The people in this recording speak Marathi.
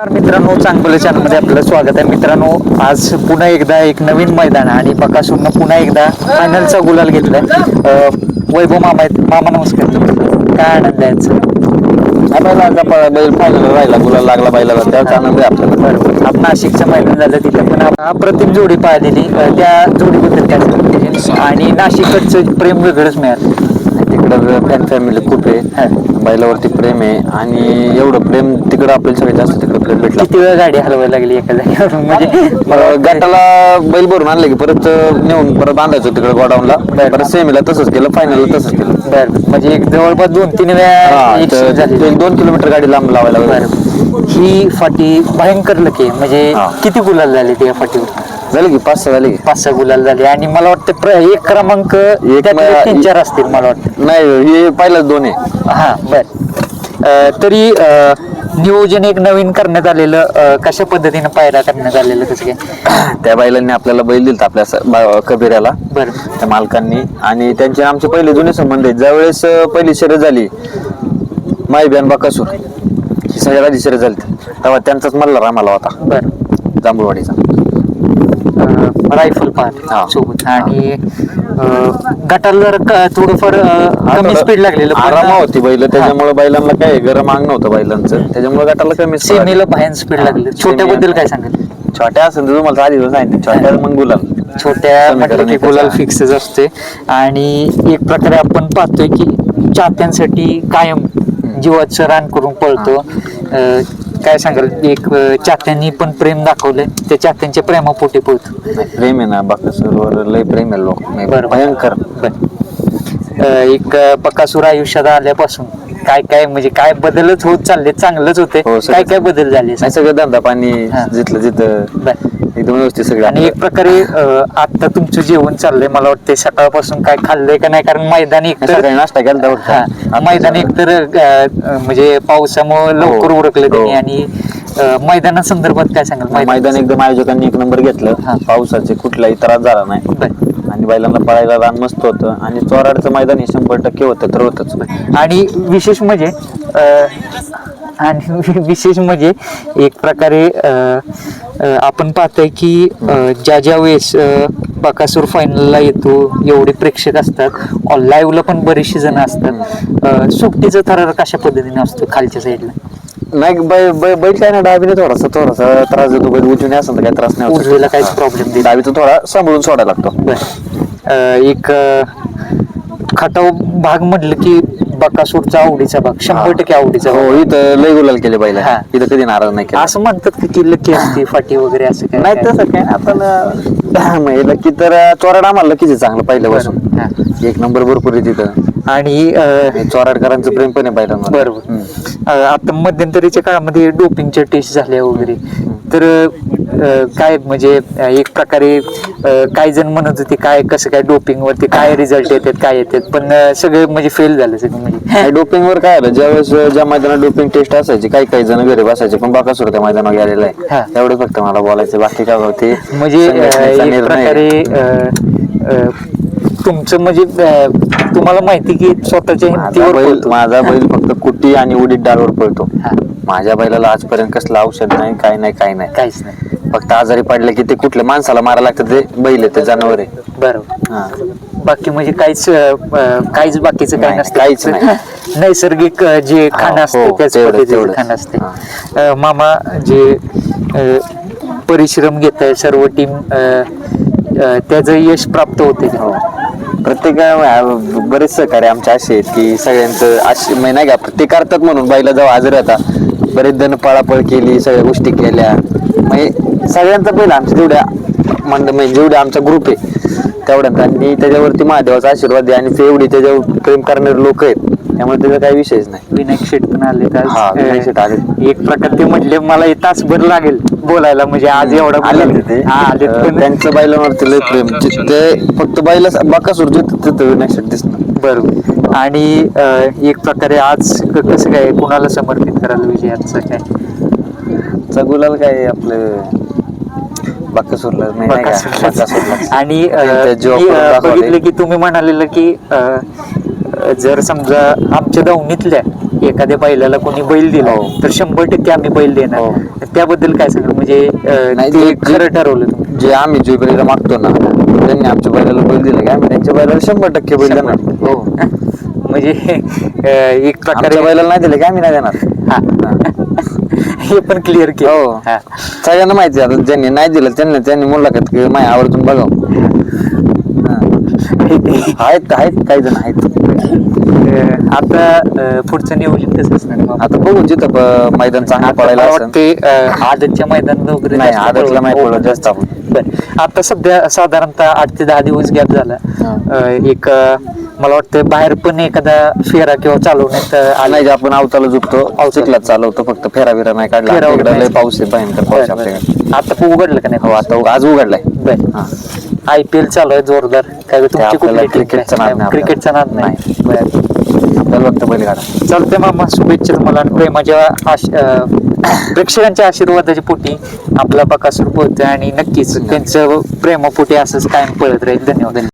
नमस्कार मित्रांनो चांगलं चॅनलमध्ये आपलं स्वागत आहे. मित्रांनो आज पुन्हा एकदा एक नवीन मैदान आणि बकासूरनं पुन्हा एकदा फायनलचा गुलाल घेतलाय. वैभव मामा आहेत. मामा नमस्कार काय आनंद आहे आता बैल फायनल राहिला. गुलाल लागला बैलाला. त्याचा आनंद आहे आपल्याला बरोबर आपण नाशिकचं मैदान झालं तिथं पण अप्रतिम जोडी पाहिलेली. त्या जोडीबद्दल काय आणि नाशिकचं प्रेम वेगळंच मिळालं. तिकडं फॅन फॅमिली खूप आहे. बैलावरती प्रेम आहे. आणि एवढं प्रेम तिकडं आपल्याला सगळ्यात जास्त तिकडं प्रेम भेटलं. किती वेळ गाडी हलवायला लागली एका जागेवर म्हणजे गटाला बैल भरून आणलं की परत नेऊन परत बांधायचं तिकडे गोडाऊनला. परत सेमीला तसंच केलं फायनलला तसंच केलं. बरं. म्हणजे एक जवळपास दोन तीन वेळा एक दोन किलोमीटर गाडी लांब लावायला लागली. बरं. ही फाटी भयंकर लकी. म्हणजे. किती गुलाल झाले त्या फाटीवर? झाली की पाच सहा झाली की? पाच सहा गुलाल झाले. आणि मला वाटतं प्र- एक क्रमांक त्यातले तीन चार असतील मला वाटतं. नाही हे पहिलाच दोन आहे. हा बर. अं, तरी अं, नियोजन एक नवीन करण्यात आलेलं अं, कशा पद्धतीनं पायरा करण्यात आलेलं कसं काय? त्या बैलांनी आपल्याला बैल दिलता आपल्या स- बा- कबिऱ्याला. बरं. त्या मालकांनी. आणि त्यांचे आमचे पहिले जुने संबंध आहेत. ज्यावेळेस अं, पहिली शर्यत झाली माई बियान बाकासूर ही सगळ्यात आधी शर्यत झाली तेव्हा त्यांचाच मल्हार आम्हाला होता. बरं. जांभूळवाडीचा. रायफल हा. पाहत सोबत. आणि अं, गटाला जर क- थोडंफार अं, कमी स्पीड लागलेलं पण- आरामा होती बैल. त्याच्यामुळे बैलांना काय गरम अंग नव्हतं बैलांचं. त्याच्यामुळे गटाला कमी सेमीला भयान स्पीड लागली. छोट्याबद्दल सेमी- काय सांगाल. छोट्या असेल तर तुम्हाला आधी सांगितलं छोट्या मग गुलाल. छोट्या समीकरण म्हटलं की एकच गुलाल आहे. फिक्सच असते. आणि एक प्रकारे आपण पाहतोय की चाहत्यांसाठी कायम जीवाचं रान करून पळतो. अं, काय सांगाल एक अं, चाहत्यांनी पण प्रेम दाखवलंय त्या चाहत्यांच्या प्रेमापोटी पळतो प्रेम आहे ना बाकासूरवर लय प्रेम आहे लोक बरोबर. भयंकर अं, एक पकासूर आयुष्यात आल्यापासून काय काय म्हणजे काय बदलच होत चालले चांगलंच होते हो, सगळं काय काय बदल झाले नाही सगळं धंदा पाणी हा. जिथलं जिथं बर. एकदम व्यवस्थित सगळं आणि एक प्रकारे आता तुमचं जेवण चाललंय मला वाटतं सकाळपासून काय खाल्लंय का नाही कारण मैदान एक तर सकाळी नाश्ता केला हा, मैदान एकतर अं, म्हणजे पावसामुळे लवकर हो, उरकलं त्यांनी हो. आणि अं, मैदानासंदर्भात काय सांगाल मैदान एकदम आयोजकांनी एक नंबर घेतलं हा. पावसाचे कुठलाही त्रास झाला नाही बर. आणि बैलांना पळायला रान मस्त होतं. आणि चोराडचं मैदान हे शंभर टक्के होतं तर होतच आणि विशेष म्हणजे अं, आणि विशेष म्हणजे एक प्रकारे अं, अं, आपण पाहतोय की अं, ज्या ज्या वेळेस अं, बकासूर फायनलला येतो एवढे प्रेक्षक असतात. लाईव्हला पण बरेचसे जण असतात. अं, सुट्टीचा थरार कशा पद्धतीने असतो खालच्या साईडला नाही बै- बै- बैल काय ना डावीने थोडासा थोडासा त्रास देतो. बैल उजवीने असेल तर काही त्रास नाही होत. उजवीला काहीच problem देत डावीचा थोडा सांभाळून सोडायला लागतो. बर. अं, एक अं, खटाव भाग म्हटलं की बकासूरचा आवडीचा भाग शंभर टक्के आवडीचा भाग. हो इथं लय गुलाल केले बैल. हा. इथं कधी नाराज नाही केला. असं म्हणतात की ती लकी असते फाटी वगैरे असं काय नाही तसं काय. आपण महिला की तर चोराड आम्हाला लकीच आहे चांगलं पहिल्यापासून. बरं. हा. एक नंबर भरपूर आहे तिथं. आणि अं, चोराडकरांचं प्रेम पण आहे बैलांवर बरोबर. अं, आता मध्यंतरीच्या काळामध्ये डोपिंगच्या टेस्ट झाल्या वगैरे. तर अं, काय म्हणजे अं, एक प्रकारे अं, काही जण म्हणत होते काय कसं काय डोपिंग वरती काय रिझल्ट येतात काय येतात पण अं, सगळे म्हणजे फेल झालं सगळं म्हणजे. डोपिंग वर काय आलं ज्यावेळेस ज्या मैदानात डोपिंग टेस्ट असायची काही काही जण घरी बसायचे पण बाकासुर त्या मैदानावर गेलेला हा. आहे एवढं फक्त मला बोलायचं बाकी काय होते म्हणजे अं, एक प्रकारे अं, अं, तुमचं म्हणजे अं, तुम्हाला माहिती की स्वतःच्या माझा हिमतीवर बैल पळतो. माझा बैल फक्त कुट्टी आणि उडीद डाळवर पळतो. हा. माझ्या बैलाला आजपर्यंत कसलं औषध नाही काय नाही काय नाही. काहीच नाही. फक्त आजारी पडले की ते कुठल्या माणसाला मारायला लागतं ते बैल आहे ते जनावर आहे. बरोबर. हा. बाकी म्हणजे काहीच अं, काहीच बाकीचं काही नाही, नसतं. काहीच नाही. नैसर्गिक अं, जे हा, खाणं असतं हो, त्याच तेवढं- पद्धतीचं तेवढं. खाणं असते. मामा जे अं, परिश्रम घेत आहे सर्व टीम त्याचं यश प्राप्त होते हो. प्रत्येक बरेच सहकार्य आमचे असे आहेत की सगळ्यांचं असे म्हणजे नाही का प्रत्येक करतात म्हणून बैला जाऊ हजर होता बरेच जण पळापळ केली सगळ्या गोष्टी केल्या. म्हणजे सगळ्यांचा पहिला आमच्या जेवढ्या मंड म्हणजे जेवढ्या आमचा ग्रुप आहे तेवढ्यात. आणि त्याच्यावरती महादेवाचा आशीर्वाद आहे आणि ते एवढी त्याच्यावर प्रेम करणारे लोक आहेत. त्यामुळे त्याचा काही विषयच नाही विनायक शेट पण आले हा, विनायक शेट आले. एक प्रकार ते म्हटले मला एक तासभर लागेल बोलायला म्हणजे आज एवढा आले बोलायला. ते हा, आलेत पण त्यांचं बैलांवरती लय प्रेम ते फक्त बैला बाकासूर जिथं तिथं विनायक शेट दिसणार बरोबर आणि अं, एक प्रकारे आज क- कसं काय कुणाला समर्पित करायला विजयाचं काय चगुलाल काय आपलं बाकासूरला नाही नाही का? बकासूरला. बाकासूरला. आणि अं, त्यांच्या जीवा मी, करून अं, दाखवले. बघितलं की तुम्ही म्हणालेलं की अं, जर समजा आमच्या दावणीतल्या एखाद्या बैलाला कोणी बैल दिला हो. तर शंभर टक्के आम्ही बैल हो. देणार त्याबद्दल काय सांगा म्हणजे नाही, ते खरं ठरवलं तुम्ही. जे आम्ही जे बैलाला मागतो ना त्यांनी आमच्या बैलाला बैल दिला की? आम्ही त्यांच्या बैलाला शंभर टक्के बैल देणार. हो. म्हणजे अं, एक आमच्या प्रकारे बैलाला नाही दिले की? आम्ही नाही देणार. हा. हे. पण क्लिअर हो केलं. हा. सगळ्यांना माहिती आहे आता ज्यांनी नाही दिलं त्यांनी त्यांनी मुलाखत की माझ्या आवर्जून बघावं. आहेत आहेत काही जण आहेत. अं, आता अं, पुढचं नियोजन कसं असणार मग? आता बघू जिथं मैदान चांगलं आता पडायला मला असेल वाटते अं, आदतच्या मैदानात वगैरे नाही जास्त आदतला. नाही. पडलं जास्त आपण बरं. आता सध्या साधारणतः आठ ते दहा दिवस गॅप झाला हा. अं, एक अं, मला वाटतं बाहेर पण एखादा फेरा किंवा चालवण्यात आला नाही जे आपण अवताला झुकतो चिखलात चालवतो फक्त फेरा बिरा नाही काढला फेरा इकडं पाऊस आहे भयंकर पाऊस आहे आपल्याकडे आता उघडलं का नाही हो आता आज उघडलाय बर हा. आय पी एल चालू आहे जोरदार. काय तुमची आपल्याला नाद नाही क्रिकेटचा नाद नाही. बरं. आपल्याला फक्त बैलगाडा. चालतंय मामा शुभेच्छा तुम्हाला आणि प्रेमाच्या आश- अं, प्रेक्षकांच्या आशीर्वादाच्या पोटी आपला बकासूर पोहतोय आणि नक्कीच त्यांचं प्रेमापोटी असंच कायम पळत राहील. धन्यवाद.